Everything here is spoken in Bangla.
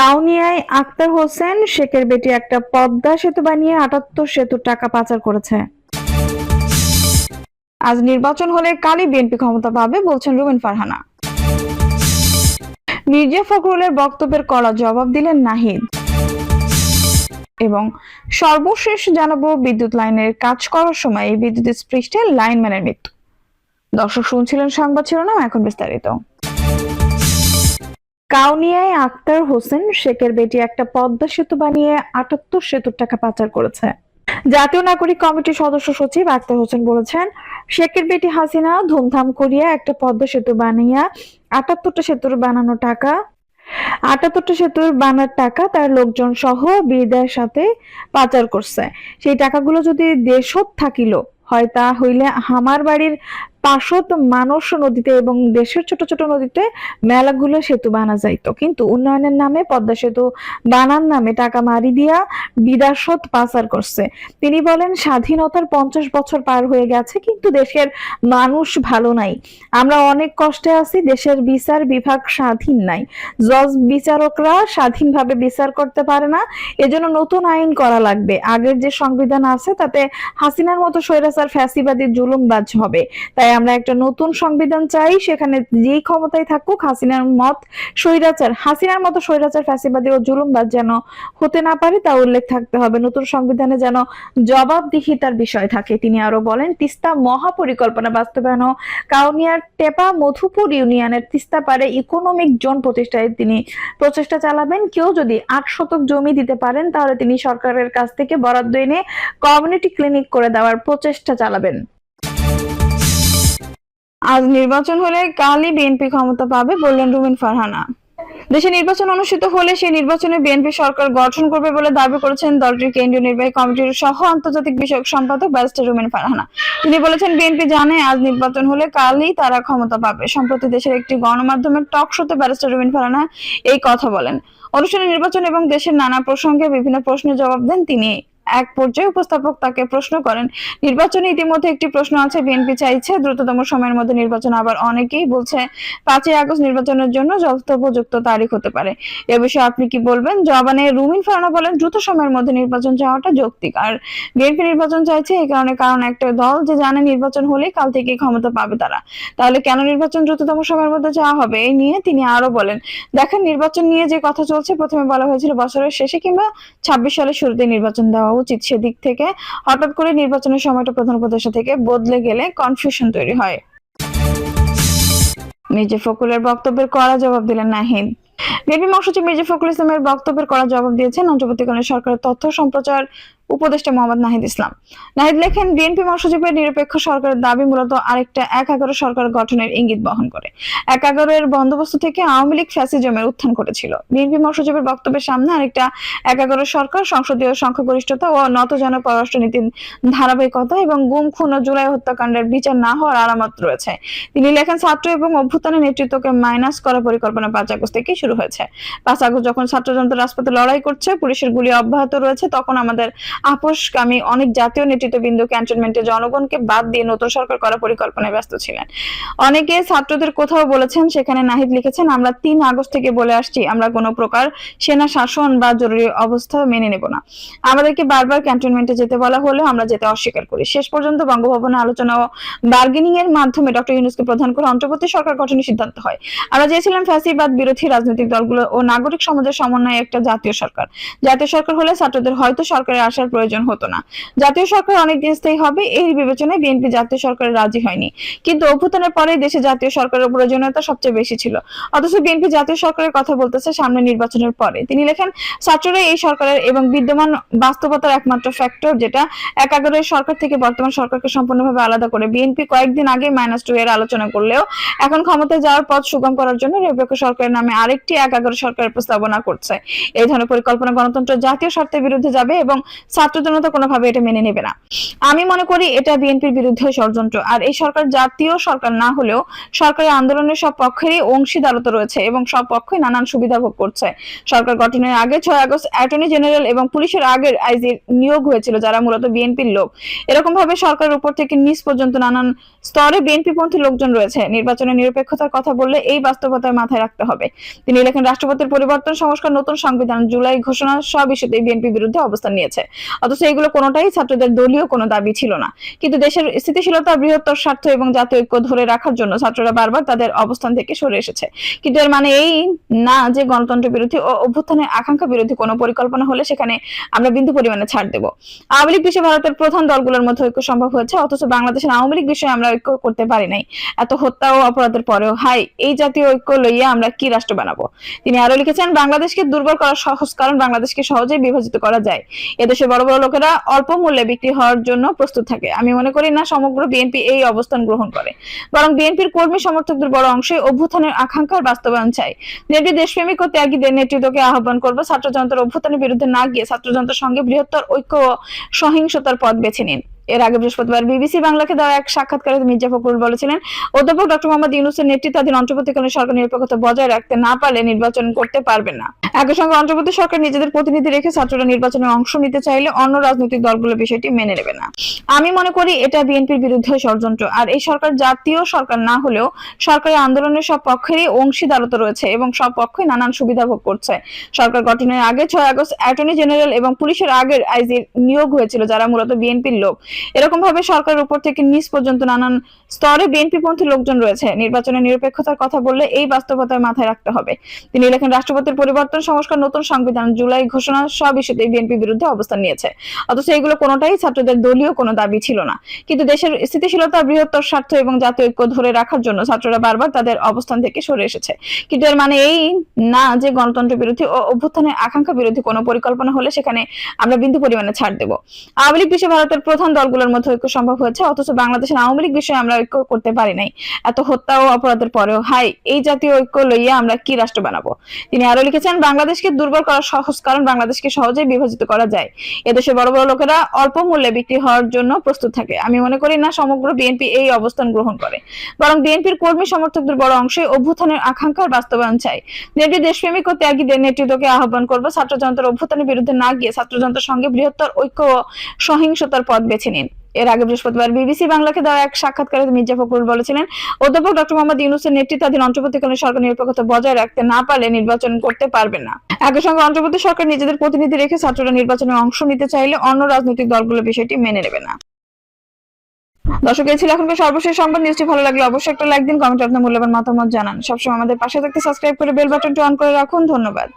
কাউনিয়ায় আক্তার হোসেন, শেখের বেটি একটা পদ্মা সেতু বানিয়ে আটাত্তর সেতুর টাকা পাচার করেছে। আজ নির্বাচন হলে কালই বিএনপি ক্ষমতা পাবে, বলছেন রুমিন ফারহানা। মির্জা ফখরুলের বক্তব্যের কড়া জবাব দিলেন নাহিদ। এবং সর্বশেষ জানাব বিদ্যুৎ লাইনের কাজ করার সময় বিদ্যুৎ স্পৃষ্টে লাইনম্যানের মৃত্যু। দর্শক শুনছিলেন সংবাদ শিরোনাম, এখন বিস্তারিত। কাউনিয়ায় আক্তার হোসেন শেখের বেটি একটা পদ্মা সেতু বানিয়ে আটাত্তর সেতুর টাকা পাচার করেছে। জাতীয় নাগরিক কমিটির সদস্য সচিব আক্তার হোসেন বলেছেন, শেখের বেটি হাসিনা ধুমধাম করিয়া একটা পদ্মা সেতু বানিয়া আটাত্তরটা সেতুর বানানো টাকা, আটাত্তরটা সেতুর বানার টাকা তার লোকজন সহ বিদায়ের সাথে পাচার করছে। সেই টাকাগুলো যদি দেশত থাকিল, হয় তা হইলে আমার বাড়ির পাশত মানস নদীতে এবং দেশের ছোট ছোট নদীতে মেলাগুলো সেতু বানা যাইতো। কিন্তু উন্নয়নের নামে পদ্মা সেতু বানার নামে টাকা মারি দিয়া বিদাসত পাচার করছে। তিনি বলেন, স্বাধীনতার পঞ্চাশ বছর পার হয়ে গেছে, কিন্তু দেশের মানুষ ভালো নাই। আমরা অনেক কষ্টে আছি, দেশের বিচার বিভাগ স্বাধীন নাই। জজ বিচারকরা স্বাধীনভাবে বিচার করতে পারে না, এজন্য নতুন আইন করা লাগবে। আগের যে সংবিধান আছে, তাতে হাসিনার মতো স্বৈরাচার, ফ্যাসিবাদী জুলুমবাজ হবে। তাই আমরা একটা নতুন সংবিধান চাই, সেখানে যেই ক্ষমতায় থাকুক, হাসিনার মত স্বৈরাচার, হাসিনার মতো স্বৈরাচার, ফ্যাসিবাদী ও জুলুমবাজ যেন হতে না পারে, তা উল্লেখ থাকতে হবে। নতুন সংবিধানে যেন জবাবদিহিতার বিষয় থাকে, তিনি আরও বলেন, তিস্তা মহাপরিকল্পনা বাস্তবায়ন কাউনিয়ার টেপা মধুপুর ইউনিয়নের তিস্তা পারে ইকোনমিক জোন প্রতিষ্ঠায় তিনি প্রচেষ্টা চালাবেন। কেউ যদি আট শতক জমি দিতে পারেন, তাহলে তিনি সরকারের কাছ থেকে বরাদ্দ এনে কমিউনিটি ক্লিনিক করে দেওয়ার প্রচেষ্টা চালাবেন। আজ নির্বাচন হলে কালই বিএনপি ক্ষমতা পাবে, বললেন রুমিন ফারহানা। দেশে নির্বাচন অনুষ্ঠিত হলে সেই নির্বাচনে বিএনপি সরকার গঠন করবে বলে দাবি করেছেন দলটির কেন্দ্রীয় নির্বাহী কমিটির সহ আন্তর্জাতিক বিষয়ক সম্পাদক ব্যারিস্টার রুমিন ফারহানা। তিনি বলেছেন, বিএনপি জানে আজ নির্বাচন হলে কালই তারা ক্ষমতা পাবে। সম্প্রতি দেশের একটি গণমাধ্যমের টক শোতে ব্যারিস্টার রুমিন ফারহানা এই কথা বলেন। অনুষ্ঠানে নির্বাচন এবং দেশের নানা প্রসঙ্গে বিভিন্ন প্রশ্নের জবাব দেন তিনি। এক পর্যায়ে উপস্থাপক তাকে প্রশ্ন করেন। নির্বাচনে ইতিমধ্যে একটি প্রশ্ন আছে, বিএনপি চাইছে, দ্রুততম সময়ের মধ্যে নির্বাচন আবার অনেকেই বলছে, পাঁচই আগস্ট নির্বাচনের জন্য যথোপযুক্ত তারিখ হতে পারে। এ বিষয়ে আপনি কি বলবেন? জবানে রুমিন ফারানা বলেন, দ্রুত সময়ের মধ্যে নির্বাচন চাওয়াটা যৌক্তিক। আর বিএনপি নির্বাচন চাইছে এই কারণে কারণ একটা দল যে জানে নির্বাচন হলে কাল থেকে ক্ষমতা পাবে তারা। তাহলে কেন নির্বাচন দ্রুততম সময়ের মধ্যে চাওয়া হবে? এই নিয়ে তিনি আরও বলেন, দেখেন, নির্বাচন নিয়ে যে কথা চলছে, প্রথমে বলা হয়েছিল বছরের শেষে কিংবা ছাব্বিশ সালের শুরুতে নির্বাচন দেওয়া উচিত সেদিক থেকে। হঠাৎ করে নির্বাচনের সময়টা প্রধান উপদেষ্টা থেকে বদলে গেলে কনফিউশন তৈরি হয়। মির্জা ফখরুলের বক্তব্যের কড়া জবাব দিলেন নাহিদ। বিএনপি মহাসচিব মির্জা ফখরুল ইসলামের বক্তব্যের কড়া জবাব দিয়েছেন অন্তর্বর্তীকালীন সরকারের তথ্য সম্প্রচার উপদেষ্টা মোহাম্মদ নাহিদ ইসলাম। নাহিদ লেখেন, বিএনপি মহাসচিবের নিরপেক্ষ সরকারের দাবি মূলত আরেকটা এক এগারো সরকার গঠনের ইঙ্গিত বহন করে। এক এগারোর বন্দোবস্ত থেকে আওয়ামী লীগ ফ্যাসিজমের উত্থান করেছিল বিএনপি মহাসচিবের বক্তব্যের সামনে আরেকটা এক এগারো সরকার, সংসদীয় সংখ্যাগরিষ্ঠতা ও নতজন পররাষ্ট্রনীতির ধারাবাহিকতা এবং গুম, খুন ও জুলাই হত্যাকাণ্ডের বিচার না হওয়ার আলামত রয়েছে। তিনি লেখেন, ছাত্র এবং অভ্যুত্থানের নেতৃত্বকে মাইনাস করার পরিকল্পনা পাঁচ আগস্ট থেকেই শুরু হয়েছে। পাঁচ আগস্ট যখন ছাত্রযন্ত্র রাজপথে লড়াই করছে, পুলিশের গুলি অব্যাহত রয়েছে, তখন আমাদের আপোষকামী অনেক জাতীয় নেতৃত্ববৃন্দ ক্যান্টনমেন্টে জনগণকে বাদ দিয়ে নতুন সরকার করার পরিকল্পনায় ব্যস্ত ছিলেন। অনেকে ছাত্রদের কোথাও বলেছেন, সেখানে নাহিদ লিখেছেন, আমরা তিন আগস্ট থেকে বলে আসছি, আমরা কোনো প্রকার সেনা শাসন বা জরুরি অবস্থা মেনে নেব না। আমাদেরকে বারবার ক্যান্টনমেন্টে যেতে বলা হলেও আমরা যেতে অস্বীকার করি। শেষ পর্যন্ত বঙ্গভবনে আলোচনা ও বার্গেনিং এর মাধ্যমে ডক্টর ইউনুসকে প্রধান করে অন্তর্বর্তী সরকার গঠনের সিদ্ধান্ত হয়। আমরা চেয়েছিলাম ফ্যাসিবাদ বিরোধী রাজনৈতিক দলগুলো ও নাগরিক সমাজের সমন্বয়ে একটা জাতীয় সরকার। জাতীয় সরকার হলে ছাত্রদের হয়তো সরকারে আসার প্রয়োজন হতো না। জাতীয় সরকার অনেক দিন স্থায়ী হবে, এই বিবেচনায় বিএনপি জাতীয় সরকারে রাজি হয়নি। কিন্তু অভ্যুত্থানের পরে দেশে জাতীয় সরকারের প্রয়োজনীয়তা সবচেয়ে বেশি ছিল। অথচ বিএনপি জাতীয় সরকারের কথা বলতেছে সামনে নির্বাচনের পরে। তিনি লেখেন, ছাত্ররা এই সরকারের এবং বিদ্যমান বাস্তবতার একমাত্র ফ্যাক্টর যেটা এক এগারোই সরকার থেকে বর্তমান সরকারকে সম্পূর্ণভাবে আলাদা করে। বিএনপি কয়েকদিন আগে মাইনাস টু এর আলোচনা করলেও এখন ক্ষমতায় যাওয়ার পথ সুগম করার জন্য নিরপেক্ষ সরকারের নামে আরেকটি এক এগারো সরকারের প্রস্তাবনা করছে। এই ধরনের পরিকল্পনা গণতন্ত্র জাতীয় স্বার্থের বিরুদ্ধে যাবে এবং ছাত্র জনতা কোনোভাবে এটা মেনে নেবে না। আমি মনে করি এটা বিএনপির বিরুদ্ধে ষড়যন্ত্র। আর এই সরকার জাতীয় সরকার না হলেও সরকারি আন্দোলনের সব পক্ষেরই অংশীদারতা রয়েছে এবং সব পক্ষই নানান সুবিধা ভোগ করছে। সরকার গঠনের আগে ছয় আগস্ট অ্যাটর্নি জেনারেল এবং পুলিশের আগের আইজির নিয়োগ হয়েছিল যারা মূলত বিএনপির লোক। এরকম ভাবে সরকারের উপর থেকে নিচ পর্যন্ত নানান স্তরে বিএনপি পন্থী লোকজন রয়েছে। নির্বাচনের নিরপেক্ষতার কথা বললে এই বাস্তবতায় মাথায় রাখতে হবে। তিনি লেখেন, রাষ্ট্রপতির পরিবর্তন সংস্কার নতুন সংবিধান জুলাই ঘোষণা সব ইস্যুতে বিএনপি বিরুদ্ধে অবস্থান নিয়েছে। অথচ এগুলো কোনোটাই ছাত্রদের দলীয় কোনো দাবি ছিল না। কিন্তু দেশের স্থিতিশীলতা, বৃহত্তর স্বার্থ এবং জাতীয় ঐক্য ধরে রাখার জন্য ছাত্ররা বারবার তাদের অবস্থান থেকে সরে এসেছে। কিন্তু এর মানে এই না যে গণতন্ত্র বিরোধী ও অভ্যুত্থানের আকাঙ্ক্ষা বিরোধী কোনো পরিকল্পনা হলে সেখানে আমরা বিন্দু পরিমাণে ছাড় দেব। আওয়ামী লীগ বিষয়ে ভারতের প্রধান দলগুলোর মধ্যে ঐক্য সম্ভব হয়েছে, অথচ বাংলাদেশের আওয়ামী লীগ বিষয়ে আমরা ঐক্য করতে পারি নাই। এত হত্যা ও অপরাধের পরেও হাই এই জাতীয় ঐক্য লইয়া আমরা কি রাষ্ট্র বানাবো? তিনি আরও লিখেছেন, বাংলাদেশকে দুর্বল করা সহজ কারণ বাংলাদেশকে সহজেই বিভাজিত করা যায়। এদেশে বড় বড় লোকেরা অল্প মূল্যে বিক্রি হওয়ার জন্য প্রস্তুত থাকে। আমি মনে করি না সমগ্র বিএনপি এই অবস্থান গ্রহণ করে। বরং বিএনপির কর্মী সমর্থকদের বড় অংশে অভ্যুত্থানের আকাঙ্ক্ষার বাস্তবায়ন চাই বিএনপি দেশপ্রেমিক ও ত্যাগীদের নেতৃত্বকে আহ্বান করব ছাত্র জনতার অভ্যুত্থানের বিরুদ্ধে না গিয়ে ছাত্র জনতার সঙ্গে বৃহত্তর ঐক্য ও সহিংসতার পথ বেছে নিন। এর আগে বৃহস্পতিবার বিবিসি বাংলাকে দেওয়া এক সাক্ষাৎকারে মির্জা ফখরুল বলেছিলেন, অধ্যাপক ডক্টর মোহাম্মদ ইউনুসের নেতৃত্বাধীন অন্তর্বর্তীকালীন সরকার নিরপেক্ষতা বজায় রাখতে না পারলে নির্বাচন করতে পারবে না। একই সঙ্গে অন্তর্বর্তী সরকার নিজেদের প্রতিনিধি রেখে ছাত্ররা নির্বাচনে অংশ নিতে চাইলে অন্য রাজনৈতিক দলগুলো বিষয়টি মেনে নেবে না। আমি মনে করি এটা বিএনপির বিরুদ্ধে ষড়যন্ত্র। আর এই সরকার জাতীয় সরকার না হলেও সরকারি আন্দোলনের সব পক্ষেরই অংশীদারতা রয়েছে এবং সব পক্ষই নানান সুবিধা ভোগ করছে। সরকার গঠনের আগে ছয় আগস্ট অ্যাটর্নি জেনারেল এবং পুলিশের আগের আইজির নিয়োগ হয়েছিল যারা মূলত বিএনপির লোক। এরকম ভাবে সরকারের উপর থেকে নিচ পর্যন্ত নানান স্তরে বিএনপি পন্থী লোকজন রয়েছে। নির্বাচনের নিরপেক্ষতার কথা বললে এই বাস্তবতায় মাথায় রাখতে হবে। তিনি লেখেন, রাষ্ট্রপতির পরিবর্তন সংস্কার, নতুন সংবিধান, জুলাই ঘোষণা সব ইস্যুতে বিএনপি বিরুদ্ধে অবস্থান নিয়েছে। অথচ এগুলো কোনোটাই ছাত্রদের দলীয় কোনো দাবি ছিল না। কিন্তু দেশের স্থিতিশীলতা, বৃহত্তর স্বার্থ এবং জাতীয় ঐক্য ধরে রাখার জন্য ছাত্ররা বারবার তাদের অবস্থান থেকে সরে এসেছে। কিন্তু এর মানে এই না যে গণতন্ত্র বিরোধী ও অভ্যুত্থানের আকাঙ্ক্ষা বিরোধী কোনো পরিকল্পনা হলে সেখানে আমরা বিন্দু পরিমাণে ছাড় দেব। আওয়ামী লীগ বিষয়ে ভারতের প্রধান দলগুলোর মধ্যে ঐক্য সম্ভব হয়েছে, অথচ বাংলাদেশের আওয়ামী লীগ বিষয়ে আমরা ঐক্য করতে পারি নাই। এত হত্যা ও অপরাধের পরেও হাই এই জাতীয় ঐক্য লইয়া আমরা কি রাষ্ট্র বানাবো? তিনি আরও লিখেছেন বাংলাদেশকে দুর্বল করা সহজ কারণ বাংলাদেশকে সহজেই বিভাজিত করা যায়। এদেশে বড় বড় লোকেরা অল্প মূল্যে বিক্রি হওয়ার জন্য প্রস্তুত থাকে। আমি মনে করি না সমগ্র বিএনপি এই অবস্থান গ্রহণ করে। বরং বিএনপির কর্মী সমর্থকদের বড় অংশে অভ্যুত্থানের আকাঙ্ক্ষার বাস্তবায়ন চাই। বিএনপি দেশপ্রেমিক ও ত্যাগীদের নেতৃত্বকে আহ্বান করব ছাত্র জনতার অভ্যুত্থানের বিরুদ্ধে না গিয়ে ছাত্র জনতার সঙ্গে বৃহত্তর ঐক্য ও সহিংসতার পথ বেছে নিন। এর আগে বৃহস্পতিবার বিবিসি বাংলাকে দেওয়া এক সাক্ষাৎকারে মির্জা ফখরুল বলেছিলেন, অধ্যাপক ডক্টর মোহাম্মদ ইউনুসের নেতৃত্বাধীন অন্তর্বর্তীকালীন সরকার নিরপেক্ষতা বজায় রাখতে না পারলে নির্বাচন করতে পারবে না। একই সঙ্গে অন্তর্বর্তী সরকার নিজেদের প্রতিনিধি রেখে ছাত্ররা নির্বাচনে অংশ নিতে চাইলে অন্য রাজনৈতিক দলগুলো বিষয়টি মেনে নেবে না। দর্শক, এই ছিল এখনকার সর্বশেষ সংবাদ। নিউজটি ভালো লাগলে অবশ্যই একটা লাইক দিন, কমেন্টে আপনার মূল্যবান মতামত জানান। সবসময় আমাদের পাশে থাকতে সাবস্ক্রাইব করে বেল বাটনটি অন করে রাখুন। ধন্যবাদ।